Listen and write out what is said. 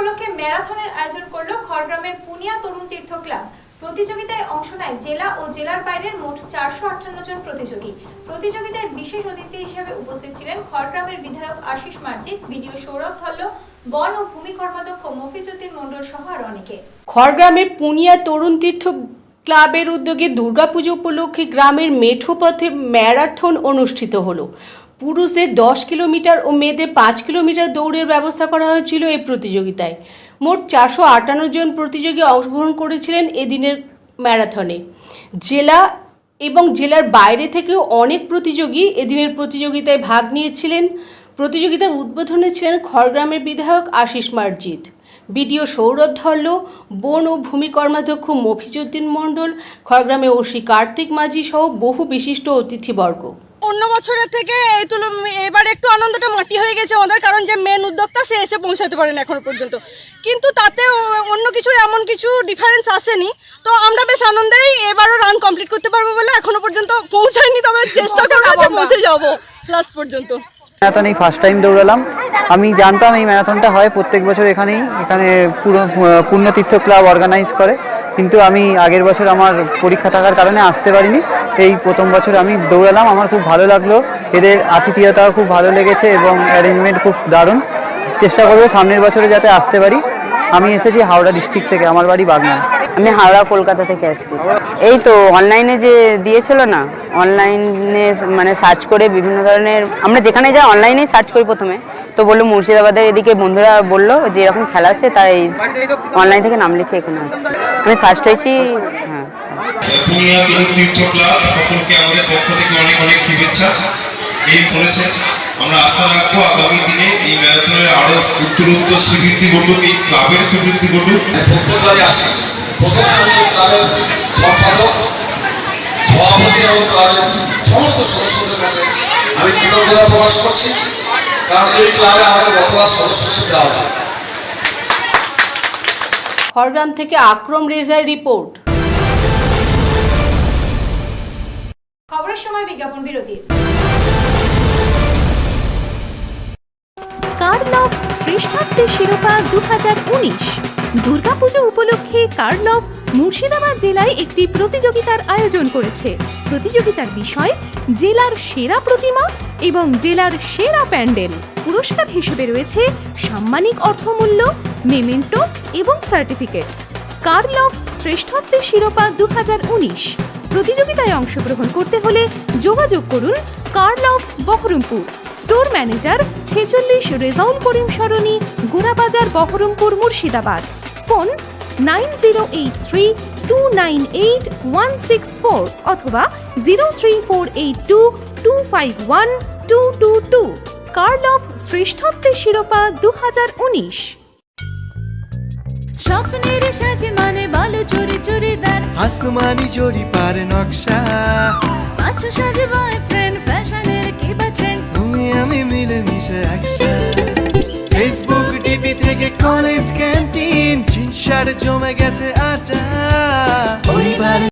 উপলক্ষে ম্যারাথনের আয়োজন করল খড়গ্রামের পুনিয়া তরুণ তীর্থ ক্লাব প্রতিযোগিতায় অংশ নেয় জেলা ও জেলার বাইরের মোট চারশো আটান্ন জন প্রতিযোগী। প্রতিযোগিতায় বিশেষ অতিথি হিসেবে উপস্থিত ছিলেন খড়গ্রামের বিধায়ক আশিস মার্জিত, বিডিও সৌরভ ধল্ল, বন ও ভূমি কর্মাধ্যক্ষ মফিজুদ্দিন মণ্ডল সহ আর অনেকে। খড়গ্রামের পুনিয়া তরুণ তীর্থ ক্লাবের উদ্যোগে দুর্গাপুজো উপলক্ষে গ্রামের মেঠোপথে ম্যারাথন অনুষ্ঠিত হলো। পুরুষদের দশ কিলোমিটার ও মেয়েদের পাঁচ কিলোমিটার দৌড়ের ব্যবস্থা করা হয়েছিল এই প্রতিযোগিতায়। মোট চারশো আটান্ন জন প্রতিযোগী অংশগ্রহণ করেছিলেন এদিনের ম্যারাথনে। জেলা এবং জেলার বাইরে থেকেও অনেক প্রতিযোগী এদিনের প্রতিযোগিতায় ভাগ নিয়েছিলেন। প্রতিযোগিতার উদ্বোধনে ছিলেন খড়গ্রামের বিধায়ক আশিস মার্জিত। বিডিও সৌরভ ধল্ল বন ও ভূমি কর্মাধ্যক্ষ মফিজুদ্দিন মণ্ডল খড়গ্রামে ওসি কার্তিক মাঝি সহ বহু বিশিষ্ট অতিথিবর্গ। অন্য বছরের থেকে এই তুল এবার একটু আনন্দটা মাটি হয়ে গেছে আমাদের কারণ যে মেন উদ্যোক্তা সে এসে পৌঁছাতে পারেন এখনও পর্যন্ত। কিন্তু তাতে অন্য কিছুর এমন কিছু ডিফারেন্স আসেনি। তো আমরা বেশ আনন্দেই এবারও রান কমপ্লিট করতে পারব বলে এখনও পর্যন্ত পৌঁছায়নি তবে চেষ্টা করব পৌঁছে যাব লাস্ট পর্যন্ত। ম্যারাথন এই ফার্স্ট টাইম দৌড়ালাম। আমি জানতাম এই ম্যারাথনটা হয় প্রত্যেক বছর এখানেই এখানে পুরো পূর্ণতীর্থ ক্লাব অর্গানাইজ করে। কিন্তু আমি আগের বছর আমার পরীক্ষা থাকার কারণে আসতে পারিনি। এই প্রথম বছর আমি দৌড়ালাম, আমার খুব ভালো লাগল। এদের আতিথেয়তাও খুব ভালো লেগেছে এবং অ্যারেঞ্জমেন্ট খুব দারুণ। চেষ্টা করব সামনের বছরে যাতে আসতে পারি। আমি এসেছি হাওড়া ডিস্ট্রিক্ট থেকে, আমার বাড়ি বাগনান। আমি হাওড়া, কলকাতা থেকে আসছি এই তো অনলাইনে যে দিয়েছিল না অনলাইনে মানে সার্চ করে বিভিন্ন ধরনের, আমরা যেখানে যাই অনলাইনেই সার্চ করি প্রথমে। তো বলল মুর্শিদাবাদের এদিকে বন্ধুরা বলল যে এরকম খেলা হচ্ছে তাই অনলাইন থেকে নাম লিখে এখানে আসছি। আমি ফার্স্ট হয়েছি হ্যাঁ। পুনিয়া তরুণ ক্লাব সকলকে আমাদের পক্ষ থেকে অনেক অনেক শুভেচ্ছা। এই বলেছেন আমরা আশা রাখব আগামী দিনে এই ম্যারাথনের আরও উত্তরোত্তর শ্রীবৃদ্ধি ঘটুক এই ক্লাবের শ্রীবৃদ্ধি ঘটুক। আসি। প্রথমে আমি ক্লাবের সম্পাদক সভাপতি এবং ক্লাবের সমস্ত সদস্যদের কাছে আমি কৃতজ্ঞতা প্রকাশ করছি। কারণ এই ক্লাবে আমাকে গতবার সদস্যশিপ দেওয়া হয় খড়গ্রাম থেকে আক্রম রেজার রিপোর্ট। খবরের সময় বিজ্ঞাপন বিরতির কার্লভ শ্রেষ্ঠত্বের শিরোপা দু হাজার উনিশ। দুর্গাপুজো উপলক্ষে কার্লভ মুর্শিদাবাদ জেলায় একটি প্রতিযোগিতার আয়োজন করেছে। প্রতিযোগিতার বিষয় জেলার সেরা প্রতিমা এবং জেলার সেরা প্যান্ডেল। পুরস্কার হিসেবে রয়েছে সাম্মানিক অর্থমূল্য, মেমেন্টো এবং সার্টিফিকেট। কার্লভ শ্রেষ্ঠত্বের শিরোপা দু হাজার উনিশ। প্রতিযোগিতায় অংশগ্রহণ করতে হলে যোগাযোগ করুন কার্লভ বহরমপুর। স্টোর ম্যানেজার ছেচল্লিশ রেজাউল করিম সরণি, Gorabazar Baharampur Murshidabad. Phone nine zero eight three two nine eight one six four অথবা zero three four eight two two five one two two two শ্রেষ্ঠত্বের শিরোপা দু হাজার উনিশ স্বপ্নের সাজে মানে বালু চুরি চুরিদার। আসমানি জড়ি পার নকশা। পাঁচশো সাজে বয়ফ্রেন্ড ফ্যাশনের কি বা ট্রেন্ড তুমি আমি মিলে মিশে একসাথে ফেসবুক টিভি থেকে কলেজ ক্যান্টিন জিন্স জমে গেছে আটা। পরিবার